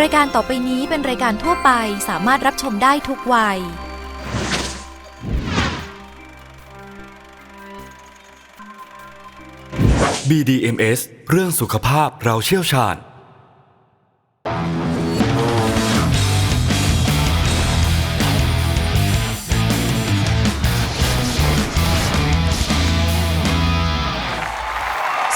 รายการต่อไปนี้เป็นรายการทั่วไปสามารถรับชมได้ทุกวัย BDMS เรื่องสุขภาพเราเชี่ยวชาญ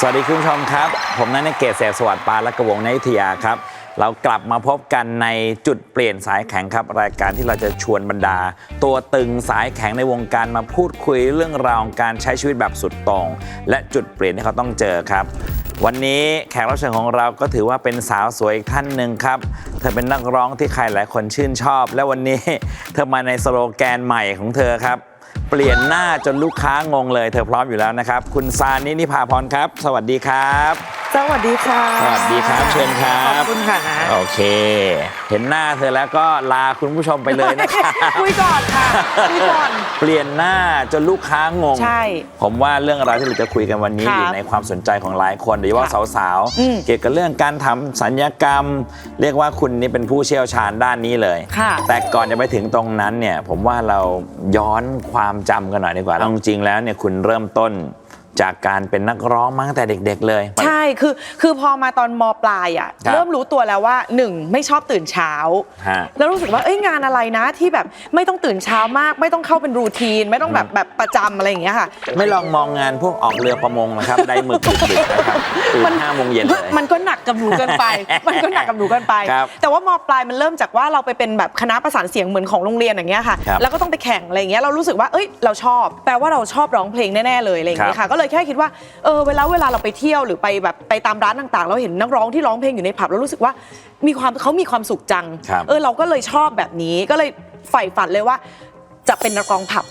สวัสดีคุณผู้ชมครับ ผมนันเกษเสสวัสดิ์ปานและกระวงในอยุธยาครับ เรากลับมาพบกันในจุดเปลี่ยนสายแข็งครับ รายการที่เราจะชวนบรรดา ตัวตึงสายแข็งในวงการมาพูดคุยเรื่องราวของการใช้ชีวิตแบบสุดตรงและจุดเปลี่ยนที่เขาต้องเจอครับ วันนี้แขกรับเชิญของเราก็ถือว่าเป็นสาวสวยอีกท่านหนึ่งครับ เธอเป็นนักร้องที่ใครหลายคนชื่นชอบ และวันนี้เธอมาในสโลแกนใหม่ของเธอครับ เปลี่ยนหน้าจนลูกค้างงเลย เธอพร้อมอยู่แล้วนะครับ คุณซานินิพาพรครับ สวัสดีครับ สวัสดีค่ะ สวัสดีครับเชิญครับขอบคุณค่ะนะโอเค เห็นหน้าเธอแล้วก็ลาคุณผู้ชมไปเลยนะครับ คุยก่อนค่ะคุยก่อน เปลี่ยนหน้าจนลูกค้างง ใช่ผมว่าเรื่องราวที่เราจะคุยกันวันนี้ครับอยู่ในความสนใจของหลายคนโดยเฉพาะค่ะสาวอืมๆ เกี่ยวกับเรื่องการทำสัญญกรรม เรียกว่าคุณนี่เป็นผู้เชี่ยวชาญด้านนี้เลย ค่ะ แต่ก่อนจะไปถึงตรงนั้นเนี่ย ผมว่าเราย้อนความจำกันหน่อยดีกว่าเอาจริงๆแล้วเนี่ยคุณเริ่มต้นจากการเป็นนักร้องมาตั้งแต่เด็ก ๆ เลยใช่ คือคือพอมาตอนมปลายอะครับเริ่มรู้ตัวแล้วว่าหนึ่งไม่ชอบตื่นเช้า ฮะ แล้วรู้สึกว่าเอ้ยงานอะไรนะที่แบบไม่ต้องตื่นเช้ามาก ไม่ต้องเข้าเป็นรูทีน ไม่ต้องแบบแบบประจำอะไรอย่างเงี้ยค่ะ ไม่ลองมองงานพวกออกเรือประมงนะครับ ได้หมึกดึกๆนะครับตื่นห้าโมงเย็นเลย มันก็หนักกับหนูเกินไป มันก็หนักกับหนูเกินไป ครับแต่ว่ามปลายมันเริ่มจากว่าเราไปเป็นแบบคณะประสานเสียงเหมือนของโรงเรียนอย่างเงี้ยค่ะ ครับแล้วก็ต้องไปแข่งอะไรอย่างเงี้ยเรารู้สึกว่าเอ้ยเราชอบ แปลว่าเราชอบร้องเพลงแน่ๆเลยอะไรอย่างเงี้ยครัค่ะบก็เลยแค่คิดว่าเออเวลาเวลาเราไปเที่ยวหรือไปแบบไปตามร้านต่างๆ เราเห็นนักร้องที่ร้องเพลงอยู่ในผับเรารู้สึกว่ามีความเขามีความสุขจัง ครับ เออเราก็เลยชอบแบบนี้ก็เลยใฝ่ฝันเลยว่า จะเป็นนักร้องผับ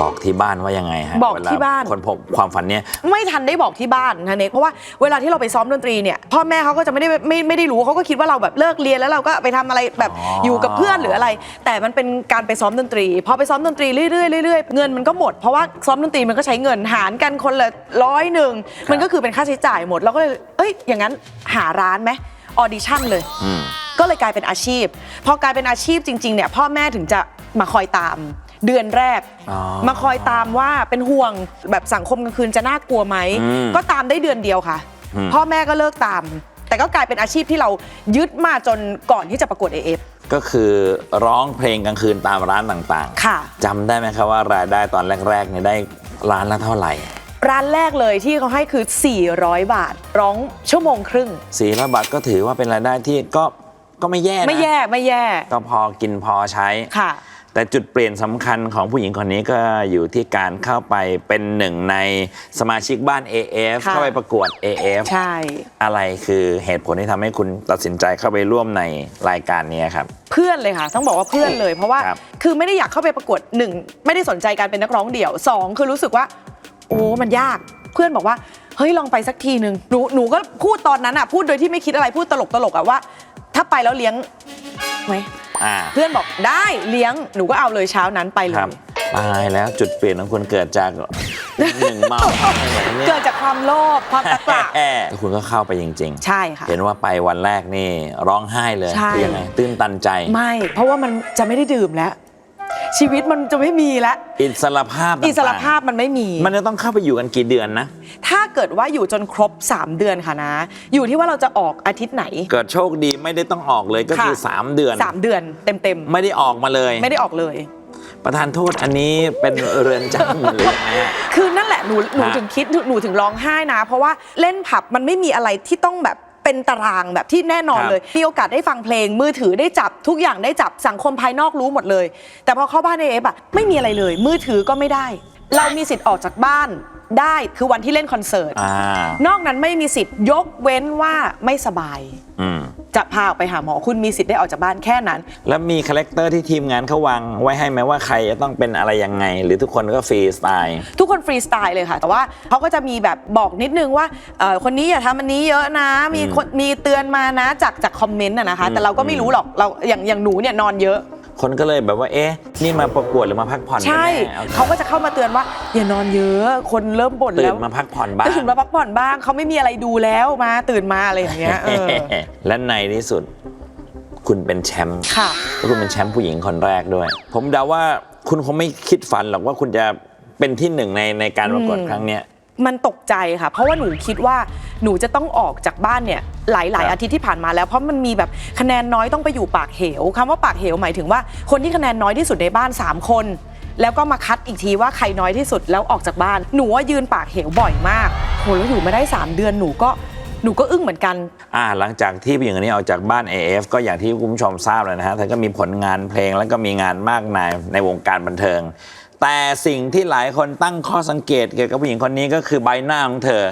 บอกที่บ้านว่ายังไงฮะบอกเวลที่บ้านคนพบความฝันเนี่ยไม่ทันได้บอกที่บ้านนะเนกเพราะว่าเวลาที่เราไปซ้อมดนตรีเนี่ยพ่อแม่เขาก็จะไม่ได้ไม่ไม่ได้รู้เขาก็คิดว่าเราแบบเลิกเรียนแล้วเราก็ไปทำอะไรแบบอ๋อออยู่กับเพื่อนหรืออะไร แต่มันเป็นการไปซ้อมดนตรีพอไปซ้อมดนตรีเรื่อยๆเรื่อยๆเงินมันก็หมดเพราะว่าซ้อมดนตรีมันก็ใช้เงินหารกันคนละร้อยหนึ่งมันก็คือเป็นค่าใช้จ่ายหมดเราก็เลยเอ้ยอย่างนั้นหาร้านไหมออดิชั่นเลย อืม ก็เลยกลายเป็นอาชีพ พอกลายเป็นอาชีพจริงๆเนี่ยพ่อแม่ถึงจะมาคอยตาม เดือนแรก อ๋อมาคอยตามว่าเป็นห่วงแบบสังคมกลางคืนจะน่ากลัวไหม อืมก็ตามได้เดือนเดียวค่ะ อืม พ่อแม่ก็เลิกตาม แต่ก็กลายเป็นอาชีพที่เรายึดมาจนก่อนที่จะประกวด AF ก็คือร้องเพลงกลางคืนตามร้านต่างค่ะ ๆจำได้ไหมครับว่ารายได้ตอนแรกๆเนี่ยได้ร้านละเท่าไหร่ร้านแรกเลยที่เขาให้คือ 400 บาท ร้องชั่วโมงครึ่ง สี่ร้อยบาทก็ถือว่าเป็นรายได้ที่ก็ก็ไม่แย่นะไม่แย่ไม่แย่ก็พอกินพอใช้ ค่ะ แต่จุดเปลี่ยนสำคัญของผู้หญิงคนนี้ก็อยู่ที่การเข้าไปเป็นหนึ่งในสมาชิกบ้าน AF ค่ะเข้าไปประกวด AF ใช่ อะไรคือเหตุผลที่ทำให้คุณตัดสินใจเข้าไปร่วมในรายการนี้ครับ เพื่อนเลยค่ะ ต้องบอกว่าเพื่อนเลย เพราะว่าครับคือไม่ได้อยากเข้าไปประกวดหนึ่งไม่ได้สนใจการเป็นนักร้องเดี่ยวสองคือรู้สึกว่า โอ้มันยากเพื่อนบอกว่า เฮ้ยลองไปสักทีหนึ่งหนูหนูก็พูดตอนนั้นอะพูดโดยที่ไม่คิดอะไรพูดตลกตลกๆอะว่า ถ้าไปแล้วเลี้ยงไหมอ่าเพื่อนบอกได้เลี้ยงหนูก็เอาเลยเช้านั้นไปเลครับย ตายแล้วจุดเปลี่ยนของคุณเกิดจากหนึ่งเมาอะไรเนี่ยเกิดจากความโลภความตะกละแล้วคุณก็เข้าไปจริงใช่ค่ะๆเห็นว่าไปวันแรกนี่ร้องไห้เลยใช่ คือยังไงตื้นตันใจ ไม่ เพราะว่ามันจะไม่ได้ดื่มแล้ว ชีวิตมันจะไม่มีแล้วอิสรภาพต่งๆอิสรภาพมันไม่มี มันจะต้องเข้าไปอยู่กันกี่เดือนนะ ถ้าเกิดว่าอยู่จนครบ 3 เดือนค่ะนะ อยู่ที่ว่าเราจะออกอาทิตย์ไหน เกิดโชคดีไม่ได้ต้องออกเลยก็คือ ค่ะ 3 เดือน3เดือนเต็มไม่ได้ออกมาเลย ๆ ไม่ได้ออกเลย ประธานโทษอันนี้เป็นเรือนจำหรือยังไงฮะ คือนั่นแหละหนูหนูฮะถึงคิดหนูหนูถึงร้องไห้นะ เพราะว่าเล่นผับมันไม่มีอะไรที่ต้องแบบ เป็นตารางแบบที่แน่นอนเลยมีโอกาสได้ฟังเพลงมือถือได้จับทุกอย่างได้จับสังคมภายนอกรู้หมดเลย แต่พอเข้าบ้านในเอฟอะไม่มีอะไรเลย มือถือก็ไม่ได้ เรามีสิทธิ์ออกจากบ้านได้คือวันที่เล่นคอนเสิร์ต อ่านอกนั้นไม่มีสิทธิ์ยกเว้นว่าไม่สบาย อืม จะพาออกไปหาหมอคุณมีสิทธิ์ได้ออกจากบ้านแค่นั้น แล้วมีคาแรคเตอร์ที่ทีมงานเขาวางไว้ให้ไหมว่าใครจะต้องเป็นอะไรยังไง หรือทุกคนก็ฟรีสไตล์ ทุกคนฟรีสไตล์เลยค่ะ แต่ว่าเขาก็จะมีแบบบอกนิดนึงว่าเอ่อคนนี้อย่าทำอันนี้เยอะนะ มีคนมีเตือนมานะจากจากคอมเมนต์อะนะคะ แต่เราก็ไม่รู้หรอกเราอย่างอย่างหนูเนี่ยนอนเยอะ คนก็เลยแบบว่าเอ๊ะนี่มาประกวดหรือมาพักผ่อนกันใช่ แน่เอาเขาก็จะเข้ามาเตือนว่าอย่านอนเยอะ คนเริ่มบ่นตื่แล้นวมาพักผ่อนบ้าง ตื่นมาพักผ่อนบ้างเขาไม่มีอะไรดูแล้วมาตื่นมาอะไรอย่างเงี้ยเออ และในที่สุด คุณเป็นแชมป์ค่ะ แล้วคุณเป็นแชมป์ผู้หญิงคนแรกด้วย ผมเดาว่าคุณคงไม่คิดฝันหรอกว่าคุณจะเป็นที่หนึ่งในในการประกวดอืมครั้งเนี้ย มันตกใจค่ะ เพราะว่าหนูคิดว่าหนูจะต้องออกจากบ้านเนี่ยหลายครับๆอาทิตย์ที่ผ่านมาแล้ว เพราะมันมีแบบคะแนนน้อยต้องไปอยู่ปากเหวคำว่าปากเหวหมายถึงว่าคนที่คะแนนน้อยที่สุดในบ้าน 3 คน แล้วก็มาคัดอีกทีว่าใครน้อยที่สุดแล้วออกจากบ้าน หนูว่ายืนปากเหวบ่อยมากโหแล้วอยู่มาได้ 3 เดือนหนูก็หนูก็อึ้งเหมือนกัน อ่าหลังจากที่ผู้หญิงคนนี้ออกจากบ้าน AF ก็อย่างที่คุณผู้ชมทราบเลยนะฮะเธอก็มีผลงานเพลงแล้วก็มีงานมากมายในวงการบันเทิง แต่สิ่งที่หลายคนตั้งข้อสังเกตเกี่ยวกับผู้หญิงคนนี้ก็คือใบหน้าของเธอ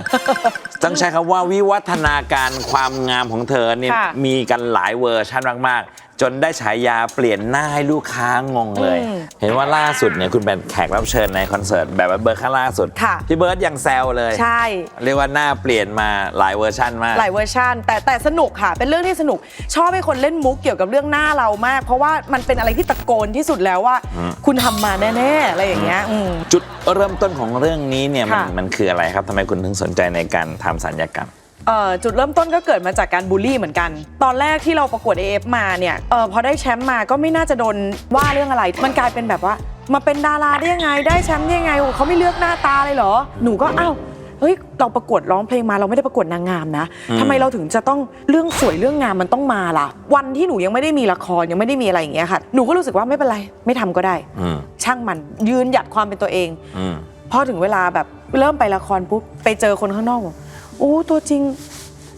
ต้องใช้คำว่าวิวัฒนาการความงามของเธอเนี่ยค่ะ มีกันหลายเวอร์ชันมาก ๆ จนได้ฉายาเปลี่ยนหน้าให้ลูกค้างงเลย อืมเห็นว่าล่าสุดเนี่ยคุณเป็นแขกรับเชิญในคอนเสิร์ตแบบเบอร์ข้างล่าสุด ค่ะ พี่เบิร์ดยังแซวเลย ใช่ เรียกว่าหน้าเปลี่ยนมาหลายเวอร์ชันมาก หลายเวอร์ชันแต่แต่สนุกค่ะ เป็นเรื่องที่สนุก ชอบให้คนเล่นมุกเกี่ยวกับเรื่องหน้าเรามาก เพราะว่ามันเป็นอะไรที่ตะโกนที่สุดแล้วว่าอืมคุณทำมาแน่ๆอะไรอย่างเงี้ยอืม จุดเริ่มต้นของเรื่องนี้เนี่ยมันค่ะ มันคืออะไรครับทำไมคุณถึงสนใจในการทำสัญญกรรม เอ่อจุดเริ่มต้นก็เกิดมาจากการบูลลี่เหมือนกัน ตอนแรกที่เราประกวด AF มาเนี่ยเออพอได้แชมป์มาก็ไม่น่าจะโดนว่าเรื่องอะไร มันกลายเป็นแบบว่า มาเป็นดาราได้ยังไงได้แชมป์ได้ยังไงโอ้เขาไม่เลือกหน้าตาเลยเหรอ หนูก็อ้าวเฮ้ยเราประกวดร้องเพลงมาเราไม่ได้ประกวดนางงามนะอืมทำไมเราถึงจะต้องเรื่องสวยเรื่องงามมันต้องมาล่ะ วันที่หนูยังไม่ได้มีละครยังไม่ได้มีอะไรอย่างเงี้ยค่ะหนูก็รู้สึกว่าไม่เป็นไรไม่ทำก็ได้ อืมช่างมันยืนหยัดความเป็นตัวเอง อืม พอถึงเวลาแบบเริ่มไปละครปุ๊บไปเจอคนข้างนอกบอก โอ้ตัวจริง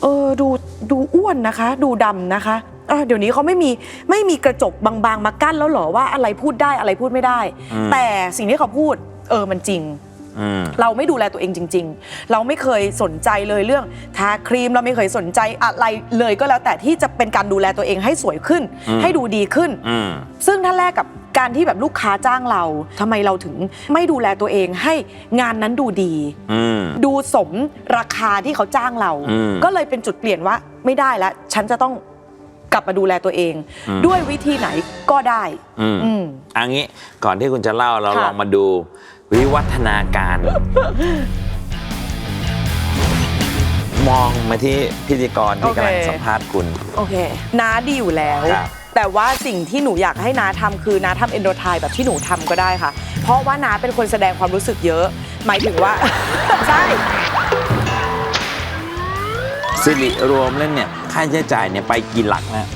เออดูดูอ้วนนะคะ ดูดำนะคะเออเดี๋ยวนี้เขาไม่มีไม่มีกระจกบางๆ มากั้นแล้วเหรอว่าอะไรพูดได้อะไรพูดไม่ได้ อืม แต่สิ่งที่เขาพูด เออมันจริง อืม เราไม่ดูแลตัวเองจริง ๆ เราไม่เคยสนใจเลยเรื่องทาครีมเราไม่เคยสนใจอะไรเลยก็แล้วแต่ที่จะเป็นการดูแลตัวเองให้สวยขึ้น อืม ให้ดูดีขึ้น อืม ซึ่งถ้าแลกกับ การที่แบบลูกค้าจ้างเราทำไมเราถึงไม่ดูแลตัวเองให้งานนั้นดูดี อืม ดูสมราคาที่เขาจ้างเรา อืมก็เลยเป็นจุดเปลี่ยนว่าไม่ได้แล้ว ฉันจะต้องกลับมาดูแลตัวเอง อืม ด้วยวิธีไหนก็ได้ อืมอืม อันนี้ก่อนที่คุณจะเล่าเราค่ะ ลองมาดูวิวัฒนาการ มองมาที่พิธีกรที่กำลังสัมภาษณ์คุณ โอเคน้าดีอยู่แล้ว ครับ แต่ว่าสิ่งที่หนูอยากให้น้าทำคือน้าทำเอนโดไทแบบที่หนูทำก็ได้ค่ะ เพราะว่าน้าเป็นคนแสดงความรู้สึกเยอะ หมายถึงว่า ใช่สิริรวมเล่นเนี่ยค่าใช้จ่ายเนี่ยไปกี่หลักนะ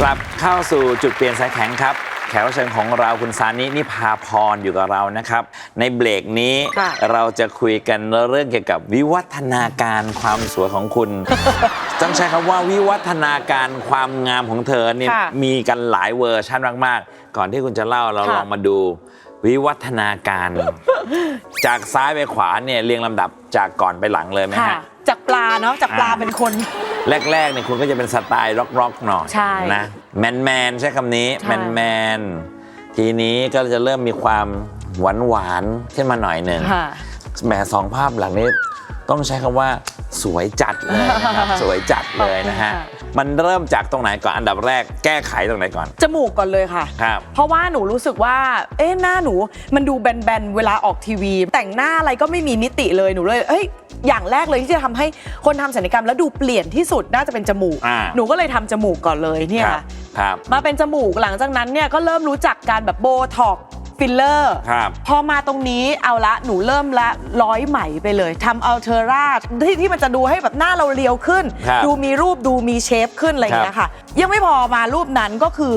กลับเข้าสู่จุดเปลี่ยนสายแข็งครับ แขกรับเชิญของเราคุณซานินิพาพรอยู่กับเรานะครับ ในเบรกนี้ค่ะเราจะคุยกันเรื่องเกี่ยวกับวิวัฒนาการความสวยของคุณ ต้องใช้คำว่าวิวัฒนาการความงามของเธอเนี่ยค่ะมีกันหลายเวอร์ชันมาก ๆ ก่อนที่คุณจะเล่าเราค่ะ ลองมาดู วิวัฒนาการ จากซ้ายไปขวาเนี่ยเรียงลำดับจากก่อนไปหลังเลยไหมค่ะ ฮะ จากปลาเนาะจากปลาอ่า เป็นคน แรกๆเนี่ยคุณก็จะเป็นสไตล์ร็อกๆหน่อยใช่นะแมนแมนๆใช้คำนี้ ใช่ แมนแมนๆทีนี้ก็จะเริ่มมีความหวานหวานๆขึ้นมาหน่อยหนึ่ง ค่ะ แหมสองภาพหลังนี้ต้องใช้คำว่าสวยจัดเลยนะครับ สวยจัดเลยนะฮะ ขอบคุณค่ะ มันเริ่มจากตรงไหนก่อนอันดับแรกแก้ไขตรงไหนก่อน จมูกก่อนเลยค่ะ ครับ เพราะว่าหนูรู้สึกว่า เอ๊ะหน้าหนูมันดูแบนๆ เวลาออกทีวี แต่งหน้าอะไรก็ไม่มีมิติเลยหนูเลยเอ้ยอย่างแรกเลยที่จะทำให้คนทำศัลยกรรมแล้วดูเปลี่ยนที่สุดน่าจะเป็นจมูก อ่า หนูก็เลยทำจมูกก่อนเลยเนี่ยครับครับ มาเป็นจมูกหลังจากนั้นเนี่ยก็เริ่มรู้จักการแบบโบท็อก ฟิลเลอร์ครับพอมาตรงนี้เอาละหนูเริ่มละร้อยไหมไปเลยทำอัลเทอร่าที่ที่มันจะดูให้แบบหน้าเราเรียวขึ้น ครับดูมีรูปดูมีเชฟขึ้นอะไรอย่างเงี้ยค่ะ ยังไม่พอมารูปนั้นก็คือ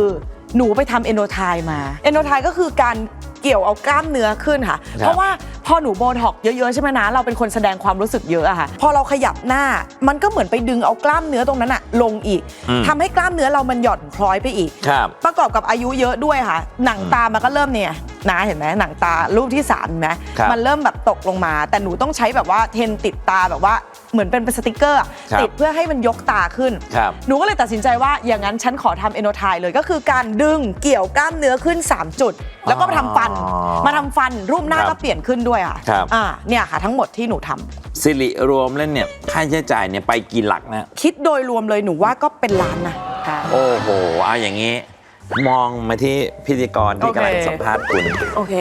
หนูไปทำเอนโดไทมาเอนโดไทก็คือการเกี่ยวเอากล้ามเนื้อขึ้นค่ะเพราะว่าพ อหนูโบท็อกเยอะๆใช่ไหมนะเราเป็นคนแสดงความรู้สึกเยอะอะค่ะพอเราขยับหน้ามันก็เหมือนไปดึงเอากล้ามเนื้อตรงนั้นอะลงอีกอืม ทำให้กล้ามเนื้อเรามันหย่อนคล้อยไปอีก ครับ ประกอบกับอายุเยอะด้วยค่ะ หนังตามันก็เริ่มเนี่ยนะเห็นไหมหนังตารูปที่สามเห็นไหมครับมันเริ่มแบบตกลงมา แต่หนูต้องใช้แบบว่าเทนติดตาแบบว่าเหมือนเป็นสติกเกอร์อะครับ ติดเพื่อให้มันยกตาขึ้น ครับ หนูก็เลยตัดสินใจว่าอย่างนั้นฉันขอทำเอโนไทเลยก็คือการดึงเกี่ยวกล้ามเนื้อขึ้น 3 จุด แล้วก็มาทำฟัน อ๋อมาทำฟันรูปหน้าครับ ก็เปลี่ยนขึ้นด้วยค่ะครับ อ่าเนี่ยค่ะทั้งหมดที่หนูทำสิริรวมเล่นเนี่ยค่าใช้จ่ายเนี่ยไปกี่หลักนะ คิดโดยรวมเลยหนูว่าก็เป็นล้านนะ ค่ะ โอ้โหเอาอย่างนี้ มองมาที่พิธีกรที่โอเค กำลังสัมภาษณ์คุณโอเค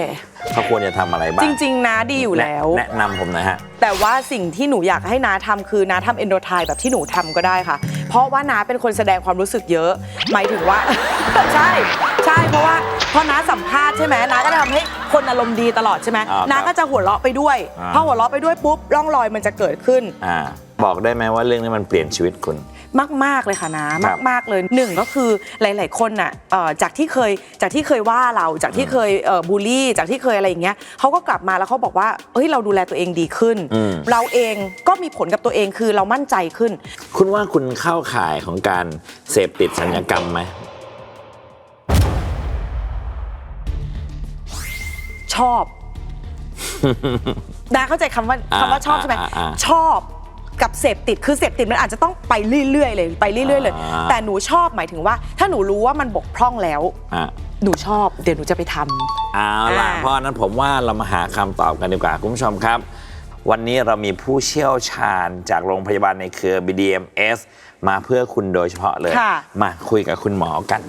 เขาควรจะทำอะไรบ้างจริง ๆนะดีอยู่แล้ว แนะนำผมหนะฮะ แต่ว่าสิ่งที่หนูอยากให้น้าทำคือน้าทำเอนโดไทแบบที่หนูทำก็ได้ค่ะ เพราะว่าน้าเป็นคนแสดงความรู้สึกเยอะ หมายถึงว่า ใช่ใช่เพราะว่าพอน้าสัมภาษณ์ใช่ไหมน้าก็จะทำให้คนอารมณ์ดีตลอดใช่ไหมอ่าครับน้าก็จะหัวเราะไปด้วย อ่า พอหัวเราะไปด้วยปุ๊บร่องรอยมันจะเกิดขึ้น อ่าบอกได้ไหมว่าเรื่องนี้มันเปลี่ยนชีวิตคุณ มาก ๆ เลยค่ะนะครับมาก ๆ เลยหนึ่งก็คือหลาย ๆ คนน่ะเอ่อจากที่เคยจากที่เคยว่าเราจากที่เคยเอ่อบูลลี่ จากที่เคยอะไรอย่างเงี้ยเขาก็กลับมาแล้วเขาบอกว่าเฮ้ยเราดูแลตัวเองดีขึ้น อืม เราเองก็มีผลกับตัวเองคือเรามั่นใจขึ้น คุณว่าคุณเข้าข่ายของการเสพติดสัญญกรรมไหม อบ ดาเข้าใจคำว่าอ่าคำว่าชอบใช่ไหมอ่าอ่าชอบกับเสพติดคือเสพติดมันอาจจะต้องไปเรื่อยๆเลยไปเรื่อยๆเลย อ่า แต่หนูชอบหมายถึงว่า ถ้าหนูรู้ว่ามันบกพร่องแล้ว อะหนูชอบ เดี๋ยวหนูจะไปทำ เอาล่ะอ่า เพราะฉะนั้นผมว่าเรามาหาคำตอบกันดีกว่าคุณผู้ชมครับ วันนี้เรามีผู้เชี่ยวชาญจากโรงพยาบาลในเครือ BDMS มาเพื่อคุณโดยเฉพาะเลย ค่ะ มาคุยกับคุณหมอกัน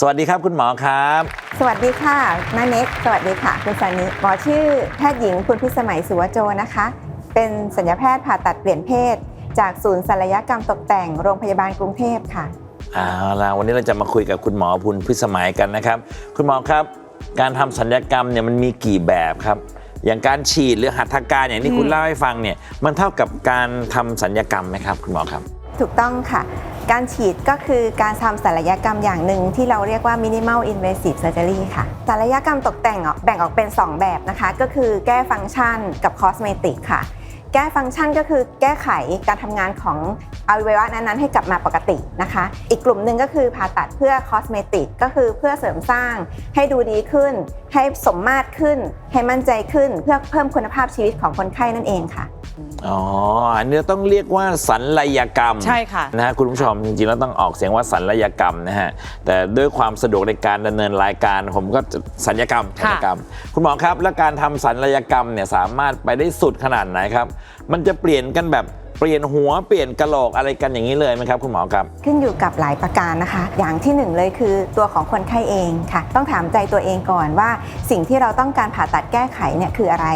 สวัสดีครับคุณหมอครับ สวัสดีค่ะน้าเน็กสวัสดีค่ะ คุณสานิหมอชื่อแพทย์หญิงคุณพิสมัยสุวโจนะคะ เป็นสัญญาแพทย์ผ่าตัดเปลี่ยนเพศ จากศูนย์ศัลยกรรมตกแต่งโรงพยาบาลกรุงเทพค่ะ เอาล่ะวันนี้เราจะมาคุยกับคุณหมอพุนพิสมัยกันนะครับ คุณหมอครับ การทำสัญญกรรมเนี่ยมันมีกี่แบบครับ อย่างการฉีดหรือหัตถการอย่างที่คุณเล่าให้ฟังเนี่ยมันเท่ากับการทำสัญญกรรมไหมครับคุณหมอครับ ถูกต้องค่ะ การฉีดก็คือการทำศัลยกรรมอย่างหนึ่งที่เราเรียกว่า minimal invasive surgery ค่ะศัลยกรรมตกแต่งออกแบ่งออกเป็น 2 แบบนะคะ ก็คือแก้ฟังก์ชันกับ cosmetic ค่ะ แก้ฟังก์ชันก็คือแก้ไขการทำงานของอวัยวะนั้นๆ ให้กลับมาปกตินะคะ อีกกลุ่มหนึ่งก็คือผ่าตัดเพื่อคอสเมติกก็คือเพื่อเสริมสร้างให้ดูดีขึ้น ให้สมมาตรขึ้น ให้มั่นใจขึ้น เพื่อเพิ่มคุณภาพชีวิตของคนไข้นั่นเองค่ะ อ๋ออันนี้ต้องเรียกว่าสัญลยกรรมใช่ค่ะนะฮะคุณผู้ชมจริงๆแล้วต้องออกเสียงว่าสัญลยกรรมนะฮะแต่ด้วยความสะดวกในการดำเนินรายการ ผมก็จะสัญญกรรมสัญญกรรม คุณหมอครับ แล้วการทำสัญลยกรรมเนี่ยสามารถไปได้สุดขนาดไหนครับ มันจะเปลี่ยนกันแบบ เปลี่ยนหัวเปลี่ยนกะโหลกอะไรกันอย่างนี้เลยไหมครับคุณหมอครับ ขึ้นอยู่กับหลายประการนะคะ อย่างที่หนึ่งเลยคือตัวของคนไข้เองค่ะ ต้องถามใจตัวเองก่อนว่า สิ่งที่เราต้องการผ่าตัดแก้ไขเนี่ยคืออะไร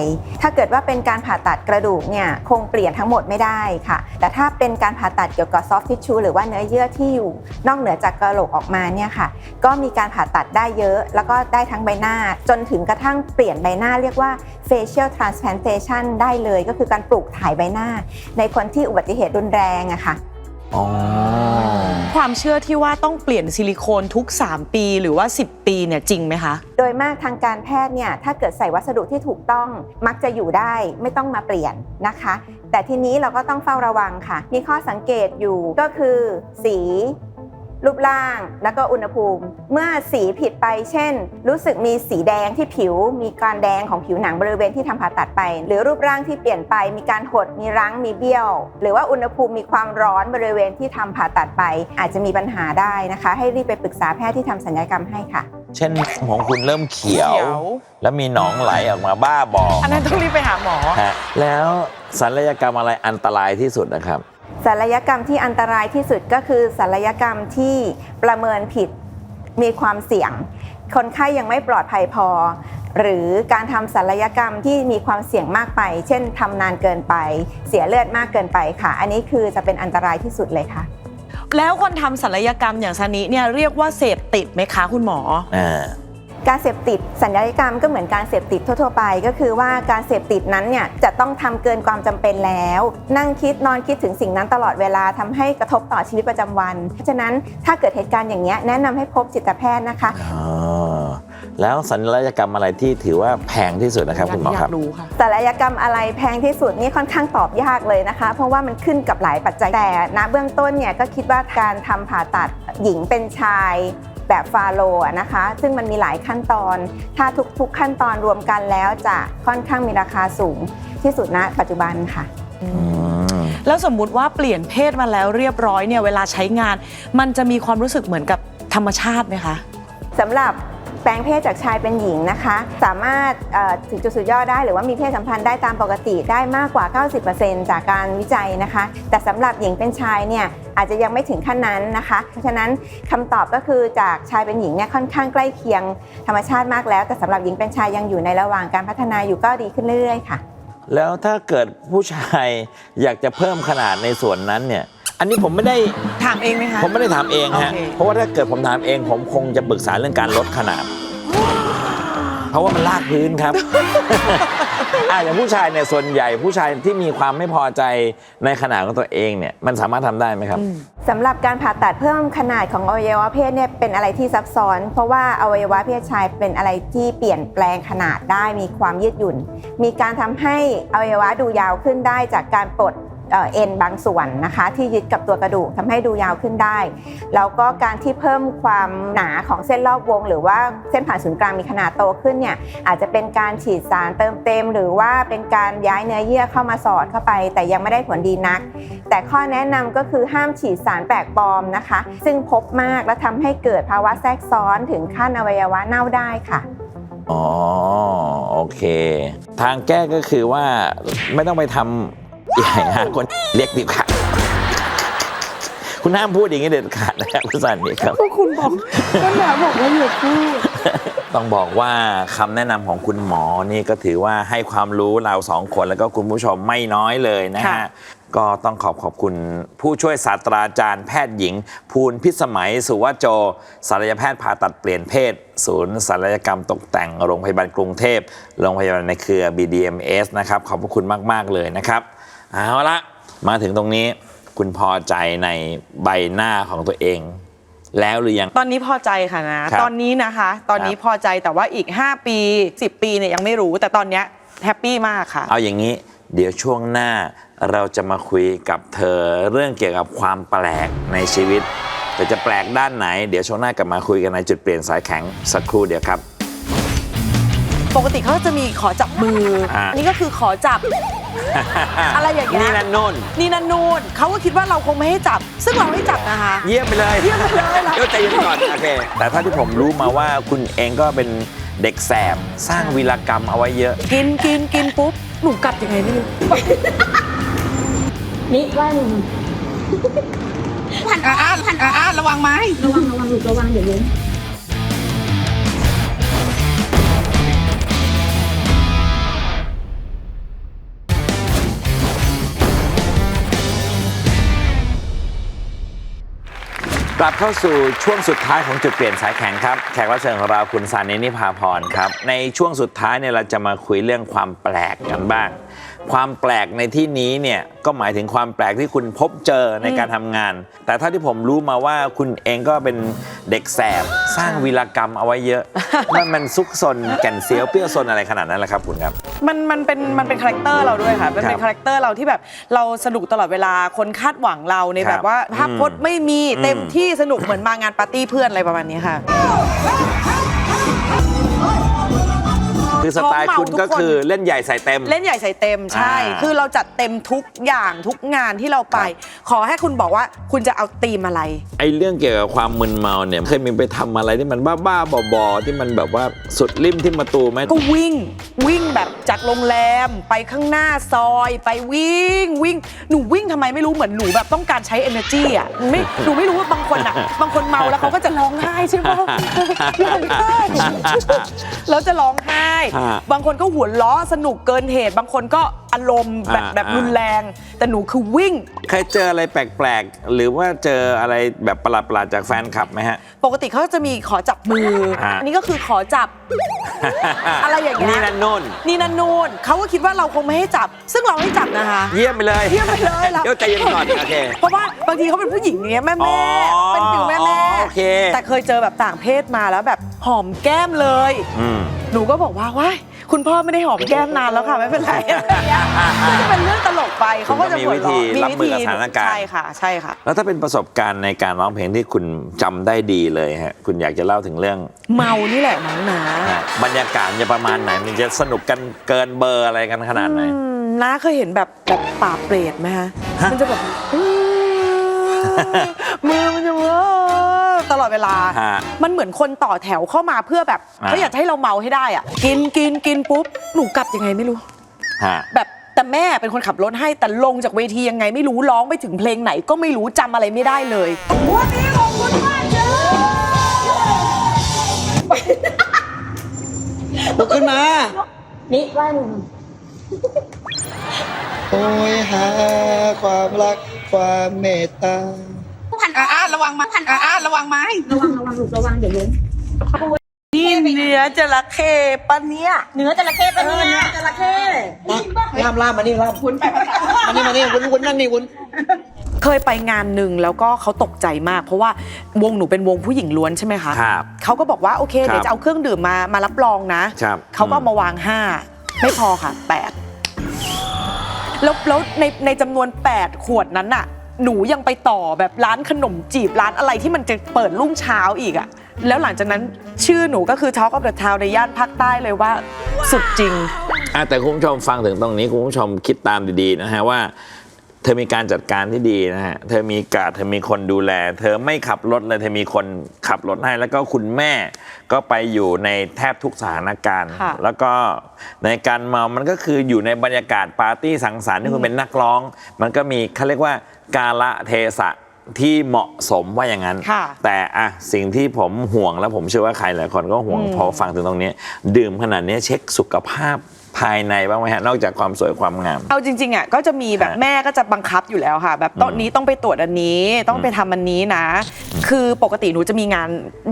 ถ้าเกิดว่าเป็นการผ่าตัดกระดูกเนี่ยคงเปลี่ยนทั้งหมดไม่ได้ค่ะ แต่ถ้าเป็นการผ่าตัดเกี่ยวกับ soft tissue หรือว่าเนื้อเยื่อที่อยู่นอกเหนือจากกระโหลกออกมาเนี่ยค่ะ ก็มีการผ่าตัดได้เยอะ แล้วก็ได้ทั้งใบหน้า จนถึงกระทั่งเปลี่ยนใบหน้าเรียกว่า facial transplantation ได้เลย ก็คือการปลูกถ่ายใบหน้า ในคนที่อุบัติเหตุรุนแรงอะค่ะ อ๋อ ความเชื่อที่ว่าต้องเปลี่ยนซิลิโคนทุก 3 ปีหรือว่า 10 ปีเนี่ยจริงไหมคะ โดยมากทางการแพทย์เนี่ยถ้าเกิดใส่วัสดุที่ถูกต้องมักจะอยู่ได้ไม่ต้องมาเปลี่ยนนะคะ แต่ทีนี้เราก็ต้องเฝ้าระวังค่ะ มีข้อสังเกตอยู่ก็คือสี รูปร่าง แล้วก็อุณหภูมิ เมื่อสีผิดไป เช่น รู้สึกมีสีแดงที่ผิว มีการแดงของผิวหนังบริเวณที่ทำผ่าตัดไป หรือรูปร่างที่เปลี่ยนไป มีการหด มีรั้ง มีเบี้ยว หรือว่าอุณหภูมิมีความร้อนบริเวณที่ทำผ่าตัดไป อาจจะมีปัญหาได้นะคะ ให้รีบไปปรึกษาแพทย์ที่ทำสัญญกรรมให้ค่ะ เช่นของคุณเริ่มเขียวเขียว แล้วมีหนองไหลออกมาบ้าบออันนั้นต้องรีบไปหาหมอฮะแล้วสัญลยกรรมอะไรอันตรายที่สุดนะครับ ศัลยกรรมที่อันตรายที่สุดก็คือศัลยกรรมที่ประเมินผิดมีความเสี่ยง คนไข้ยังไม่ปลอดภัยพอ หรือการทำศัลยกรรมที่มีความเสี่ยงมากไป เช่นทำนานเกินไป เสียเลือดมากเกินไปค่ะ อันนี้คือจะเป็นอันตรายที่สุดเลยค่ะ แล้วคนทำศัลยกรรมอย่างซานิเนี่ยเรียกว่าเสพติดไหมคะคุณหมออ่า การเสพติดสัญญกรรมก็เหมือนการเสพติดทั่วๆไป ก็คือว่าการเสพติดนั้นเนี่ยจะต้องทำเกินความจำเป็นแล้ว นั่งคิดนอนคิดถึงสิ่งนั้นตลอดเวลาทำให้กระทบต่อชีวิตประจำวัน เพราะฉะนั้นถ้าเกิดเหตุการณ์อย่างนี้ยแนะนำให้พบจิตแพทย์นะคะอ๋อแล้วสัญลยกรรมอะไรที่ถือว่าแพงที่สุดนะครับคุณหมออยาครับกรู้ค่ะศัลยกรรมอะไรแพงที่สุดนี่ค่อนข้างตอบยากเลยนะคะ เพราะว่ามันขึ้นกับหลายปัจจัยแต่ณเบื้องต้นเนี่ยก็คิดว่าการทำผ่าตัดหญิงเป็นชาย แบบฟาโลอะนะคะ ซึ่งมันมีหลายขั้นตอน ถ้าทุกๆขั้นตอนรวมกันแล้วจะค่อนข้างมีราคาสูงที่สุดณปัจจุบันค่ะอืมแล้วสมมุติว่าเปลี่ยนเพศมาแล้วเรียบร้อยเนี่ยเวลาใช้งาน มันจะมีความรู้สึกเหมือนกับธรรมชาติไหมคะสำหรับ แปลงเพศจากชายเป็นหญิงนะคะ สามารถถึงจุดสุดยอดได้ หรือว่ามีเพศสัมพันธ์ได้ตามปกติได้มากกว่า 90%จากการวิจัยนะคะ แต่สำหรับหญิงเป็นชายเนี่ยอาจจะยังไม่ถึงขั้นนั้นนะคะ เพราะฉะนั้นคำตอบก็คือจากชายเป็นหญิงเนี่ยค่อนข้างใกล้เคียงธรรมชาติมากแล้ว แต่สำหรับหญิงเป็นชายยังอยู่ในระหว่างการพัฒนาอยู่ก็ดีขึ้นเรื่อยๆค่ะ แล้วถ้าเกิดผู้ชายอยากจะเพิ่มขนาดในส่วนนั้นเนี่ย อันนี้ผมไม่ได้ถามเองไหมคะ ผมไม่ได้ถามเองฮะ โอเค เพราะว่าถ้าเกิดผมถามเองผมคงจะปรึกษาเรื่องการลดขนาด เพราะว่ามันลากพื้นครับ อะอย่างผู้ชายเนี่ยส่วนใหญ่ผู้ชายที่มีความไม่พอใจในขนาดของตัวเองเนี่ยมันสามารถทำได้ไหมครับ สำหรับการผ่าตัดเพิ่มขนาดของอวัยวะเพศเนี่ยเป็นอะไรที่ซับซ้อน เพราะว่าอวัยวะเพศชายเป็นอะไรที่เปลี่ยนแปลงขนาดได้มีความยืดหยุ่น มีการทำให้อวัยวะดูยาวขึ้นได้จากการปลด เอ็นบางส่วนนะคะ ที่ยึดกับตัวกระดูกทำให้ดูยาวขึ้นได้ แล้วก็การที่เพิ่มความหนาของเส้นรอบวง หรือว่าเส้นผ่านศูนย์กลางมีขนาดโตขึ้นเนี่ยอาจจะเป็นการฉีดสารเติมเต็ม หรือว่าเป็นการย้ายเนื้อเยื่อเข้ามาสอดเข้าไป แต่ยังไม่ได้ผลดีนัก แต่ข้อแนะนำก็คือห้ามฉีดสารแปลกปลอมนะคะ ซึ่งพบมากและทำให้เกิดภาวะแทรกซ้อนถึงขั้นอวัยวะเน่าได้ค่ะอ๋อโอเค ทางแก้ก็คือว่าไม่ต้องไปทำ ใหญ่หาคนเรียกดีกว่าคุณห้ามพูดอย่างนี้เด็ดขาดนะครับคุณสันนี่ครับ ก็คุณบอกก็หนาบอกว่าอย่าพูดต้องบอกว่าคำแนะนำของคุณหมอนี่ก็ถือว่าให้ความรู้เราสองคนแล้วก็คุณผู้ชมไม่น้อยเลยนะค่ะฮะก็ต้องขอบขอบคุณผู้ช่วยศาสตราจารย์แพทย์หญิง ภูลพิสมัยสุวโจศัลยแพทย์ผ่าตัดเปลี่ยนเพศ ศูนย์ศัลยกรรมตกแต่งโรงพยาบาลกรุงเทพโรงพยาบาลในเครือ BDMS นะครับ ขอบพระคุณมาก ๆ เลยนะครับ เอาละมาถึงตรงนี้ คุณพอใจในใบหน้าของตัวเอง แล้วหรือยัง ตอนนี้พอใจค่ะนะ ครับตอนนี้นะคะ ตอนนี้ครับ พอใจแต่ว่าอีก 5 ปี 10 ปีเนี่ยยังไม่รู้ แต่ตอนเนี้ยแฮปปี้มากค่ะ เอาอย่างนี้ เดี๋ยวช่วงหน้าเราจะมาคุยกับเธอเรื่องเกี่ยวกับความแปลกในชีวิต แต่จะแปลกด้านไหน เดี๋ยวช่วงหน้ากลับมาคุยกันในจุดเปลี่ยนสายแข็งสักครู่เดียวครับ ปกติเขาจะมีขอจับมืออา อันนี้ก็คือขอจับ อะไรอย่างเงี้ย นี่นั่นโน่นนี่นั่นนู่นเขาก็คิดว่าเราคงไม่ให้จับ ซึ่งเราให้จับนะคะ เยี่ยมไปเลยเยี่ยมไปเลยล่ะเดี๋ยวใจเย็นก่อนโอเคแต่ถ้าที่ผมรู้มาว่าคุณเองก็เป็นเด็กแสบสร้างวีรกรรมเอาไว้เยอะ กินกินกินปุ๊บหนูกัดยังไงไม่รู้ นี่ว่ามึงอ่าอ่าอ่าระวังไม้ ระวังระวังลูกระวังเดี๋ยวล้ม กลับเข้าสู่ช่วงสุดท้ายของจุดเปลี่ยนสายแข็งครับแขกรับเชิญของเราคุณสานินิพาพรครับ ในช่วงสุดท้ายเนี่ยเราจะมาคุยเรื่องความแปลกกันบ้าง ความแปลกในที่นี้เนี่ยก็หมายถึงความแปลกที่คุณพบเจอในการทำงาน แต่เท่าที่ผมรู้มาว่าคุณเองก็เป็นเด็กแสบสร้างวีรกรรมเอาไว้เยอะ มันมันซุกซนแก่นเซียวเปรี้ยวซนอะไรขนาดนั้นแหละครับคุณครับ มันมันเป็นมันเป็นคาแรคเตอร์เราด้วยค่ะมันเป็ครันบคาแรคเตอร์เราที่แบบเราสนุกตลอดเวลาคนคาดหวังเราในคแบรับบว่าภาพพจน์ไม่มีอืมเต็มที่สนุกเหมือนมางานปาร์ตี้เพื่อนอะไรประมาณนี้ค่ะ คือสไตล์คุณก็คือเล่นใหญ่ใส่เต็ม เล่นใหญ่ใส่เต็มใช่ อ่า คือเราจัดเต็มทุกอย่างทุกงานที่เราไป ขอให้คุณบอกว่าคุณจะเอาธีมอะไร ไอ้เรื่องเกี่ยวกับความมึนเมาเนี่ยเคยมีไปทำอะไรที่มันบ้าๆบอๆที่มันแบบว่าสุดริมที่มาตูไหมก็วิ่งวิ่งแบบจากโรงแรมไปข้างหน้าซอยไปวิ่งวิ่งหนูวิ่งทำไมไม่รู้เหมือนหนูแบบต้องการใช้ energy อะไม่หนูไม่รู้ว่าบางคนอะ บางคนเมาแล้วเขาก็จะร้องไห้ใช่ไหมร้องไห้แล้วจะร้องไห้ฮะบางคนก็หัวล้อสนุกเกินเหตุ บางคนก็อารมณ์แบบอ่าแบบอ่ารุนแรง แต่หนูคือวิ่ง เคยเจออะไรแปลกๆ หรือว่าเจออะไรแบบประหลาดๆจากแฟนคลับไหมฮะ ปกติเขาจะมีขอจับมืออาอันนี้ก็คือขอจับ อะไรอย่างเงี้ยนี่นั่นโน่นนี่นั่นนู่นเขาก็คิดว่าเราคงไม่ให้จับ ซึ่งเราให้จับนะคะ เยี่ยมไปเลยเยี่ยมไปเลยเราเดี๋ยวใจเย็นก่อนโอเคเพราะว่าบางทีเขาเป็นผู้หญิงอย่างเงี้ยแม่อ๋แม่อเป็นฟิวแม่แม่โอเคแต่เคยเจอแบบต่างเพศมาแล้วแบบหอมแก้มเลยอืม หนูก็บอกว่าว้ายคุณพ่อไม่ได้หอมแก้มนานแล้วค่ะไม่เป็นไรอะไรเงี้ยก็จะเป็นเรื่องตลกไปเขาก็จะหัวเราะคุณก็มีวิธีรับมือกับสถานการณ์ ใช่ค่ะ ใช่ค่ะ แล้วถ้าเป็นประสบการณ์ในการร้องเพลงที่คุณจำได้ดีเลยฮะคุณอยากจะเล่าถึงเรื่องเมานี่แหละมั้งนะอะบรรยากาศจะประมาณไหน มันจะสนุกกันเกินเบอร์อะไรกันขนาดไหน อืมน้าเคยเห็นแบบแบบป่าบเปรตไหมฮะฮะ มันจะแบบอื้อมือมันจะว่า ตตลอดเวลา ฮะมันเหมือนคนต่อแถวเข้ามาเพื่อแบบอ่า เขาอยากจะให้เราเมาให้ได้อะกินกินกินปุ๊บหนูกลับยังไงไม่รู้ ฮะ แบบแต่แม่เป็นคนขับรถให้แต่ลงจากเวทียังไงไม่รู้ร้องไปถึงเพลงไหนก็ไม่รู้จำอะไรไม่ได้เลย วันนี้ขอบคุณมากจ้าลุกขึ้นมา นี่ไหว้หนูโอ้ยหาความรักความเมตตา อ่าอ่าระวังไม้อ่าอ่าระวังไม้ระวังระวังลูกระวังเดี๋ยวล้มนี่เนื้อจระเข้ปะเนี้ยเนื้อจระเข้เป็นเนื้อจระเข้ล่ามล่ามมานี่ล่ามคุณไปมานี่มานี่วุ้นวุ้นนั่งนี่วุ้นเคยไปงานหนึ่งแล้วก็เขาตกใจมาก เพราะว่าวงหนูเป็นวงผู้หญิงล้วนใช่ไหมคะครับเขาก็บอกว่าโอเคครับเดี๋ยวจะเอาเครื่องดื่มมามารับรองนะครับเขาก็เอามาวางห้าไม่พอค่ะแปดแล้วแล้วในในจำนวน 8 ขวดนั้นน่ะ หนูยังไปต่อแบบร้านขนมจีบร้านอะไรที่มันจะเปิดรุ่งเช้าอีกอะแล้วหลังจากนั้นชื่อหนูก็คือ Talk of the Town ในย่านภาคใต้เลยว่า สุดจริง อะแต่คุณผู้ชมฟังถึงตรงนี้คุณผู้ชมคิดตามดีๆนะฮะว่า เธอมีการจัดการที่ดีนะฮะ เธอมีการดเธอมีคนดูแล เธอไม่ขับรถเลย เธอมีคนขับรถให้ แล้วก็คุณแม่ก็ไปอยู่ในแทบทุกสถานการณ์ ค่ะแล้วก็ในการเมา มันก็คืออยู่ในบรรยากาศปาร์ตี้สังสรรค์ที่คุณเป็นนักร้อง มันก็มีเขาเรียกว่ากาละเทศะที่เหมาะสมว่าอย่างนั้น ค่ะ แต่อะสิ่งที่ผมห่วงแล้วผมเชื่อว่าใครหลายคนก็ห่วงพอฟังถึงตรงนี้ ดื่มขนาดนี้เช็คสุขภาพภายในบ้างไหมฮะนอกจากความสวยความงาม เอาจริงๆอะก็จะมีแบบฮะแม่ก็จะบังคับอยู่แล้วค่ะ แบบตอนนี้ต้องไปตรวจอันนี้ต้องไปทำอันนี้นะ คือปกติหนูจะมีงาน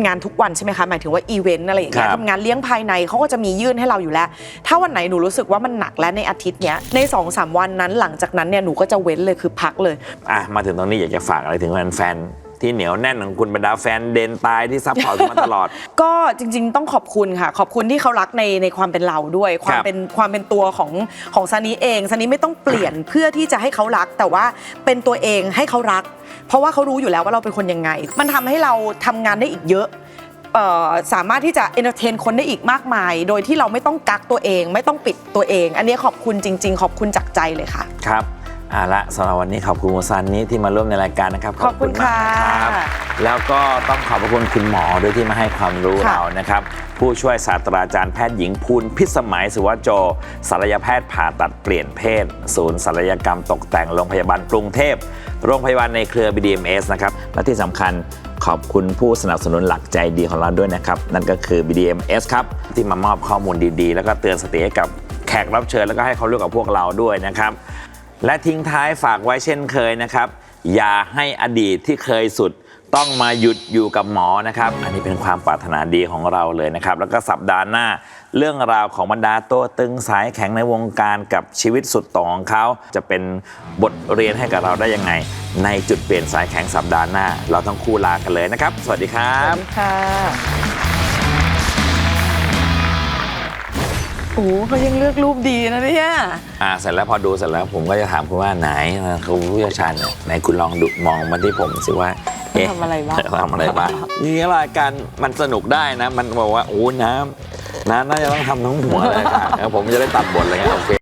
งานทุกวันใช่ไหมคะหมายถึงว่าอีเวนต์อะไรอย่างเงี้ยครับ ทำงานเลี้ยงภายในเขาก็จะมียื่นให้เราอยู่แล้ว ถ้าวันไหนหนูรู้สึกว่ามันหนักแล้วในอาทิตย์เนี้ยใน2อสวันนั้นหลังจากนั้นเนี่ยหนูก็จะเว้นเลยคือพักเลย อะมาถึงตรงนี้อยากจะฝากอะไรถึงแฟนๆ ที่เหนียวแน่นของคุณบรรดาแฟนเดนตายที่ซัพพอร์ตมาตลอด ก็จริง ๆ ต้องขอบคุณค่ะ ขอบคุณที่เขารักในในความเป็นเราด้วย ความครับเป็นความเป็นตัวของของซานิเองซานิไม่ต้องเปลี่ยนเพื่อที่จะให้เขารัก แต่ว่าเป็นตัวเองให้เขารัก เพราะว่าเขารู้อยู่แล้วว่าเราเป็นคนยังไง มันทำให้เราทำงานได้อีกเยอะ เอ่อสามารถที่จะเอนเตอร์เทนคนได้อีกมากมาย โดยที่เราไม่ต้องกักตัวเอง ไม่ต้องปิดตัวเอง อันนี้ขอบคุณจริง ๆ ขอบคุณจากใจเลยค่ะ ครับ เอาละสำหรับวันนี้ขอบคุณคุณซันนี้ที่มาร่วมในรายการนะครับขอบคุณมากนะครับค่ะแล้วก็ต้องขอบพระคุณคุณหมอด้วยที่มาให้ความรู้ค่ะเรานะครับผู้ช่วยศาสตราจารย์แพทย์หญิงภูลพิสมัยสุวัจโจศัลยแพทย์ผ่าตัดเปลี่ยนเพศ ศูนย์ศัลยกรรมตกแต่งโรงพยาบาลกรุงเทพ โรงพยาบาลในเครือ BDMS นะครับและที่สำคัญขอบคุณผู้สนับสนุนหลักใจดีของเราด้วยนะครับ นั่นก็คือ BDMS ครับ ที่มามอบข้อมูลดีๆ แล้วก็เตือนสติให้กับแขกรับเชิญแล้วก็ให้เขามรู้กับพวกเราด้วยนะครับ และทิ้งท้ายฝากไว้เช่นเคยนะครับ อย่าให้อดีตที่เคยสุดต้องมาหยุดอยู่กับหมอนะครับ อันนี้เป็นความปรารถนาดีของเราเลยนะครับ แล้วก็สัปดาห์หน้า เรื่องราวของบรรดาตัวตึงสายแข็งในวงการกับชีวิตสุดต่งของเขา จะเป็นบทเรียนให้กับเราได้ยังไง ในจุดเปลี่ยนสายแข็งสัปดาห์หน้า เราต้องคู่ลากันเลยนะครับ สวัสดีครับ ค่ะ อ้เขายังเลือกรูปดีนะเนี่ย อ่าเสร็จแล้วพอดูเสร็จแล้วผมก็จะถามคุณว่าไหนคุณผู้เชี่ยวชาญเนี่ยไหนคุณลองดูมองมาที่ผมสิว่าเอ๊ะทำอะไรบ้างทำอะไรบ้างนี่รายการมันสนุกได้นะ มันบอกว่าโอ้น้ำน้ำน่าจะต้องทำทั้งหัวเลยค่ะแล้วผมจะได้ตัดบทอะไรเงี้ยโอเค